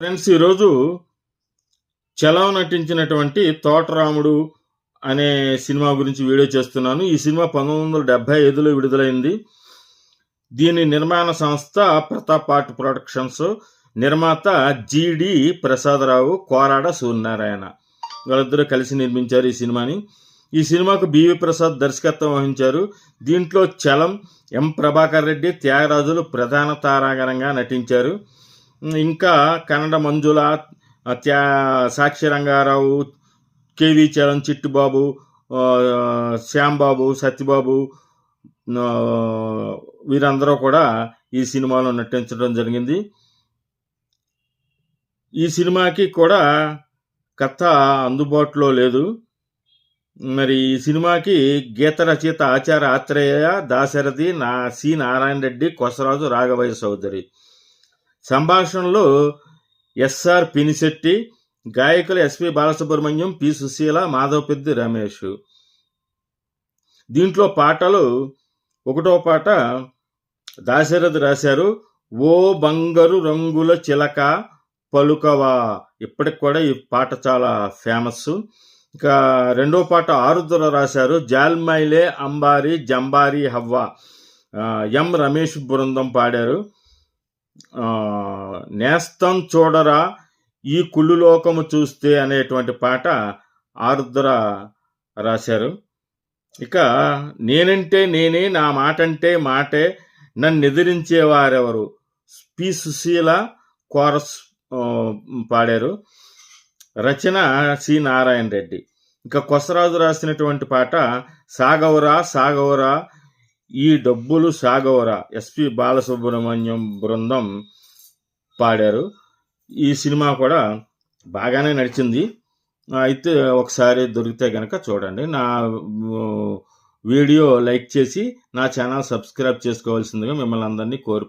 Friends ఈరోజు చలం నటించినటువంటి తోటరాముడు అనే సినిమా గురించి వీడియో చేస్తున్నాను. ఈ సినిమా పంతొమ్మిది వందల డెబ్బై ఐదులో విడుదలైంది. దీని నిర్మాణ సంస్థ ప్రతాప్ ఆర్ట్ ప్రొడక్షన్స్ నిర్మాత జిడి ప్రసాదరావు కోరాడ సూర్యనారాయణ వాళ్ళిద్దరూ కలిసి నిర్మించారు ఈ సినిమాని. ఈ సినిమాకు బివి ప్రసాద్ దర్శకత్వం వహించారు. దీంట్లో చలం ఎం ప్రభాకర్ రెడ్డి త్యాగరాజులు ప్రధాన తారాగణంగా నటించారు. ఇంకా కన్నడ మంజుల త్యా సాక్షి రంగారావు కేవి చరణ్ చిట్టుబాబు శ్యాంబాబు సత్యబాబు వీరందరూ కూడా ఈ సినిమాలో నటించడం జరిగింది. ఈ సినిమాకి కూడా కథ అందుబాటులో లేదు. మరి ఈ సినిమాకి గీత రచయిత ఆచార్య ఆత్రేయ దాశరథి నా సి. నారాయణ రెడ్డి కొసరాజు రాఘవయ్య చౌదరి సంభాషణలో ఎస్ఆర్ పినిశెట్టి గాయకులు ఎస్పి బాలసుబ్రహ్మణ్యం పి సుశీల మాధవపెద్ది రమేష్. దీంట్లో పాటలు ఒకటో పాట దాశరథి రాశారు ఓ బంగారు రంగుల చిలక పలుకవా? ఇప్పటికి కూడా ఈ పాట చాలా ఫేమస్. ఇంకా రెండో పాట ఆరుద్ర రాశారు జాల్మైలే అంబారి జంబారి హవ్వ. ఎం రమేష్ బృందం పాడారు. నేస్తం చూడరా ఈ కుళ్ళులోకము చూస్తే అనేటువంటి పాట ఆరుద్ర రాశారు. ఇక నేనంటే నేనే నా మాట అంటే మాటే నన్ను ఎదిరించేవారెవరు పి. సుశీల కోరస్ పాడారు. రచన సి. నారాయణ రెడ్డి ఇక కొసరాజు రాసినటువంటి పాట సాగవరా సాగవరా ఈ డబ్బులు సాగవరా. ఎస్పి బాలసుబ్రహ్మణ్యం బృందం పాడారు. ఈ సినిమా కూడా బాగానే నడిచింది. అయితే ఒకసారి దొరికితే కనుక చూడండి. నా వీడియో లైక్ చేసి నా ఛానల్ సబ్స్క్రైబ్ చేసుకోవాల్సిందిగా మిమ్మల్ని అందరినీ కోరు